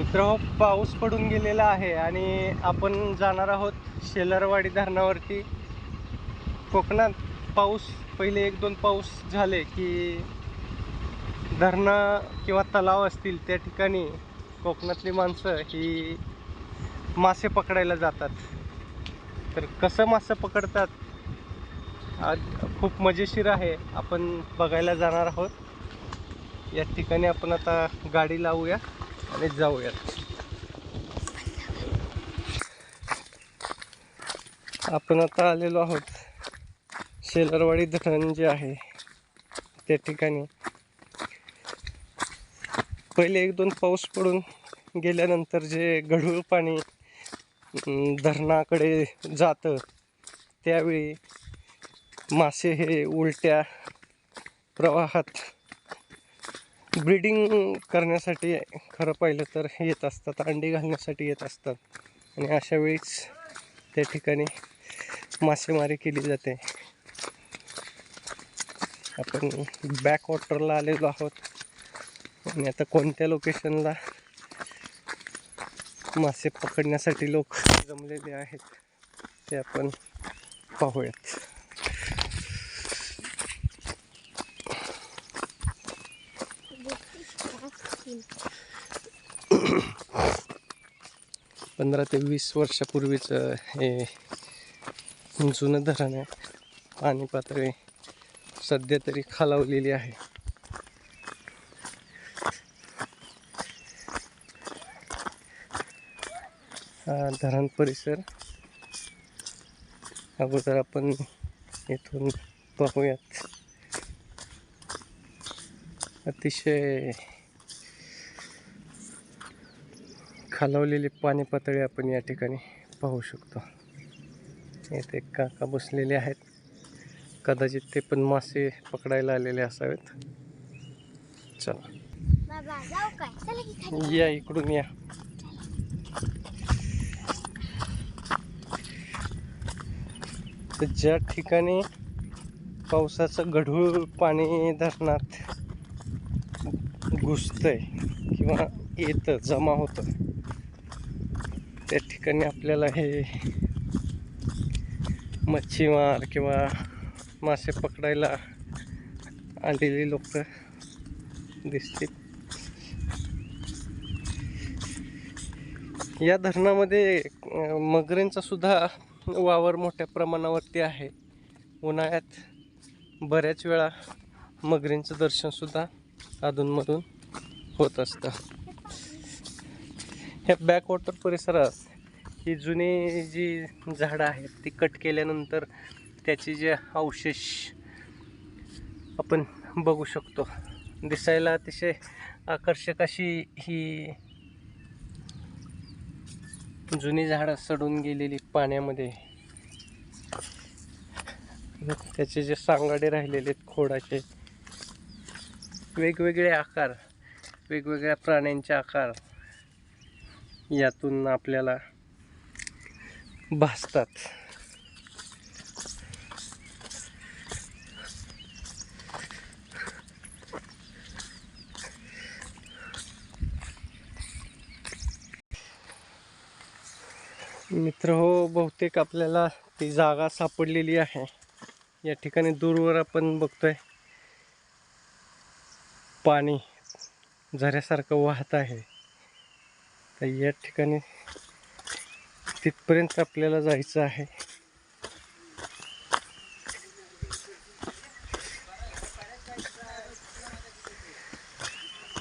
मित्र पाऊस पडून गेलेला आहे आणि आपण जाणार आहोत शेलारवाडी धरणावरती. कोकणात पाऊस पहिले एक दोन पाऊस झाले की धरणं किंवा तलाव असतील त्या ठिकाणी कोकणातली माणसं ही मासे पकडायला जातात. तर कसं मासे पकडतात? खूप मजेशीर आहे. आपण बघायला जाणार आहोत. या ठिकाणी आपण आता गाडी लावूया. आणि जाऊयात आपण आता आलेलो आहोत शेलरवाडी धरण जे आहे त्या ठिकाणी. पहिले एक दोन पाऊस पडून गेल्यानंतर जे गढूळ पाणी धरणाकडे जातं त्यावेळी मासे हे उलट्या प्रवाहात ब्रीडिंग करण्यासाठी खरं पाहिलं तर येत असतात अंडी घालण्यासाठी येत असतात. आणि अशा वेळीच त्या ठिकाणी मासेमारी केली जाते. आपण बॅक वॉटरला आलेलो आहोत. आणि आता कोणत्या लोकेशनला मासे पकडण्यासाठी लोक जमलेले आहेत ते आपण पाहूयात. पंधरा ते वीस वर्षापूर्वीचं हे जुनं धरण आहे पाणी पातळी सध्या तरी खालावलेली आहे. हा धरण परिसर अगोदर आपण इथून पाहूयात अतिशय खालावलेली पाणी पातळी आपण या ठिकाणी पाहू शकतो. येथे काका बसलेले आहेत. कदाचित ते पण मासे पकडायला आलेले असावेत. चला. या इकडून या. तर ज्या ठिकाणी पावसाचं गढूळ पाणी धरणात घुसतंय किंवा येतं जमा होतं त्या ठिकाणी आपल्याला हे मच्छीमार किंवा मासे पकडायला आलेली लोक दिसतील. या धरणामध्ये अं, मगरींचा सुद्धा वावर मोठ्या प्रमाणावरती आहे. उन्हाळ्यात बऱ्याच वेळा मगरींचं दर्शनसुद्धा अधूनमधून होत असतं. ह्या बॅकवॉटर परिसरात ही जुनी जी झाडं आहेत ती कट केल्यानंतर त्याचे जे अवशेष आपण बघू शकतो. दिसायला अतिशय आकर्षक अशी ही जुनी झाडं सडून गेलेली पाण्यामध्ये. त्याचे जे सांगाडे राहिलेले आहेत खोडाचे वेगवेगळे आकार वेगवेगळ्या प्राण्यांचे आकार यातून आपल्याला भासतात. मित्र हो बहुतेक आपल्याला ती जागा सापडलेली आहे. या ठिकाणी दूरवर आपण बघतोय. पाणी झऱ्यासारखं वाहत आहे. तर या ठिकाणी तिथपर्यंत आपल्याला जायचं आहे.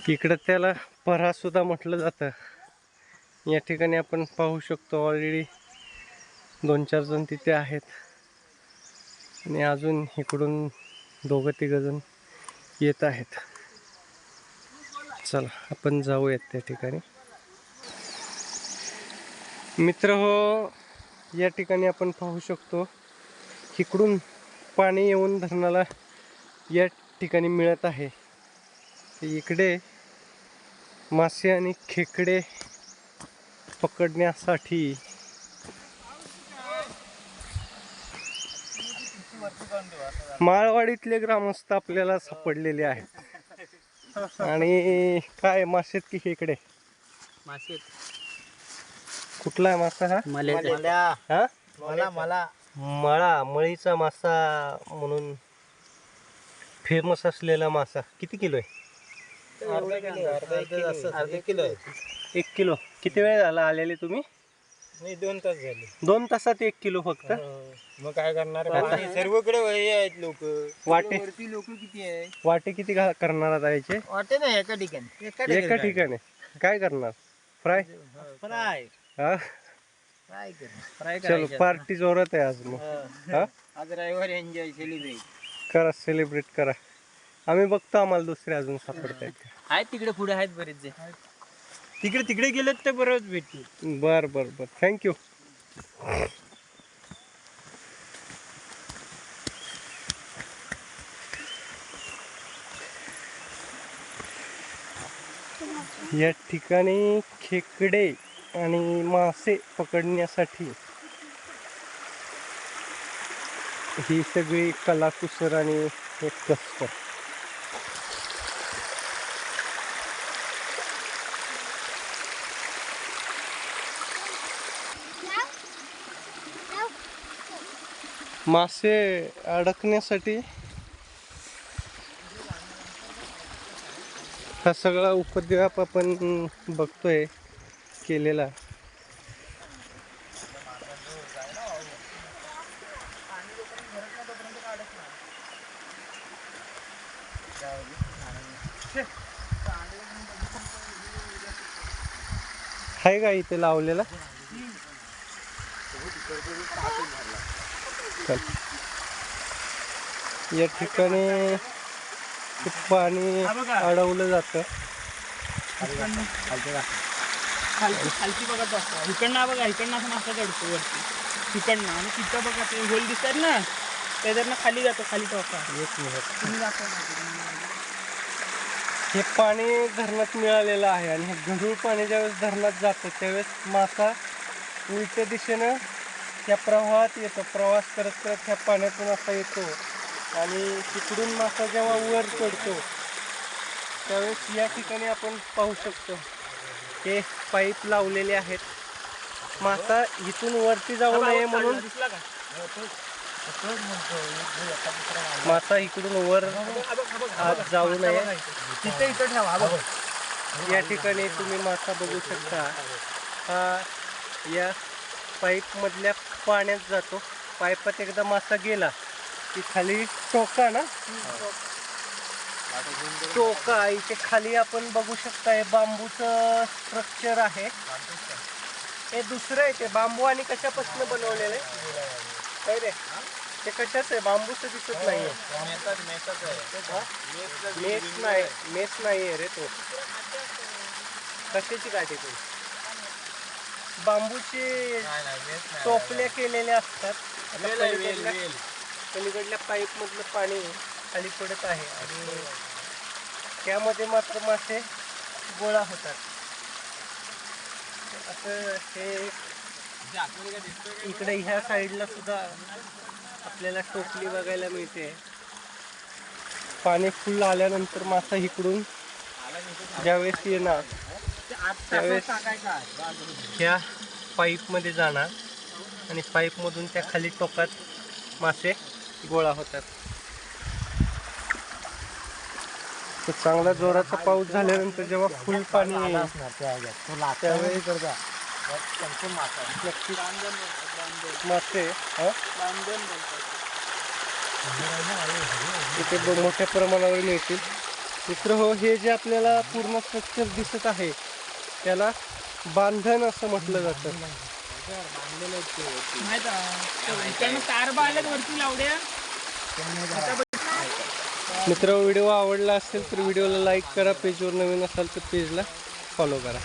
इकडं त्याला परा सुद्धा म्हटलं जातं. या ठिकाणी आपण पाहू शकतो ऑलरेडी दोन चार जण तिथे आहेत. आणि अजून इकडून दोघं तिघंजण येत आहेत. चला आपण जाऊयात त्या ठिकाणी. मित्र हो या ठिकाणी आपण पाहू शकतो इकडून पाणी येऊन धरणाला या ठिकाणी मिळत आहे. इकडे मासे आणि खेकडे पकडण्यासाठी माळवाडीतले ग्रामस्थ आपल्याला सापडलेले आहेत. आणि काय मासे की खेकडे मासे कुठला आहे मासा हा? हा? मला मला मळा मळीचा मासा म्हणून फेमस असलेला मासा. किती किलो आहे? अर्धा किलो. एक किलो किती वेळ झाला आलेले तुम्ही? नाही दोन तास झाले. दोन तासात एक किलो फक्त? मग काय करणार? सर्वकडे हे आहेत लोक. वाटे. लोक किती आहे? वाटे किती घा- करणार आता याचे? वाटे नाही एका ठिकाणी. एका ठिकाणी. काय करणार? फ्राय? फ्राय. हा? फ्राय कर? फ्राय चलो पार्टी जोरात आहे आज मग. हा. आज रविवार एन्जॉय सेलिब्रेट करा सेलिब्रेट करा. आम्ही बघतो आम्हाला दुसरे अजून सापडत आहेत आहेत तिकडे पुढे आहेत बरेच जे तिकडे तिकडे गेलेत तर बरोबर भेटतील. बर बर बर. थँक्यू या ठिकाणी खेकडे. आणि मासे पकडण्यासाठी. ही सगळी कलाकुसर आणि एक कष्ट. मासे अडकण्यासाठी हा सगळा उपद्व्याप आपण बघतोय. केलेला. आहे का इथे लावलेला? या ठिकाणी पाणी अडवलं जातं. खालची खालची बघा बघा इकडनं बघा इकडनं असं मासा चढतो वरती. इकडनं. आणि तिथं बघा ते होल दिसतात ना त्याच्यातनं खाली जातो खाली टोका. एक मिनिट. हे पाणी धरणात मिळालेलं आहे आणि हे गढूळ पाणी ज्यावेळेस धरणात जातं त्यावेळेस मासा उलट्या दिशेनं त्या प्रवाहात येतो. प्रवास करत करत ह्या पाण्यातून असा येतो. आणि तिकडून मासा जेव्हा वर चढतो त्यावेळेस या ठिकाणी आपण पाहू शकतो. हे पाईप लावलेले आहेत. मासा इथून वरती जाऊ नये म्हणून मासा इकडून वर आत जाऊ नये. तिथे इथं ठेवा या ठिकाणी तुम्ही मासा बघू शकता. हा या पाईपमधल्या पाण्यात जातो. पाईपात एकदा मासा गेला की खाली टोका ना? टोका इथे खाली आपण बघू शकता हे बांबूचं स्ट्रक्चर आहे. हे दुसरं आहे ते बांबू आणि कशापासून बनवलेलं आहे? रे? ते कशाच आहे? बांबूचं दिसत नाहीये. मेस नाही मेस नाही आहे रे तो. कशाची काठी ती? बांबूचे टोपल्या केलेल्या असतात. पलीकडल्या पाईप मधलं पाणी खाली पडत आहे आणि त्यामध्ये मात्र मासे गोळा होतात. असं हे इकडे ह्या साईडला सुद्धा आपल्याला टोपली बघायला मिळते. पाणी फुल आल्यानंतर मासा इकडून ज्यावेळेस येणार त्यावेळेस ह्या पाईपमध्ये जाणार आणि पाईपमधून त्या खाली टोकात मासे गोळा होतात. तर चांगला जोराचा पाऊस झाल्यानंतर जेव्हा फुल पाणी येईल त्यावेळी मासे इथे मोठ्या प्रमाणावर मिळतील. मित्र हो हे जे आपल्याला पूर्ण स्ट्रक्चर दिसत आहे त्याला बांधण असं म्हटलं जातं. तार बाळल्यात वरती लावड्या मित्र व्हिडिओ आवडला असेल तर व्हिडिओला लाईक करा पेजवर नवीन असाल तर पेजला फॉलो करा.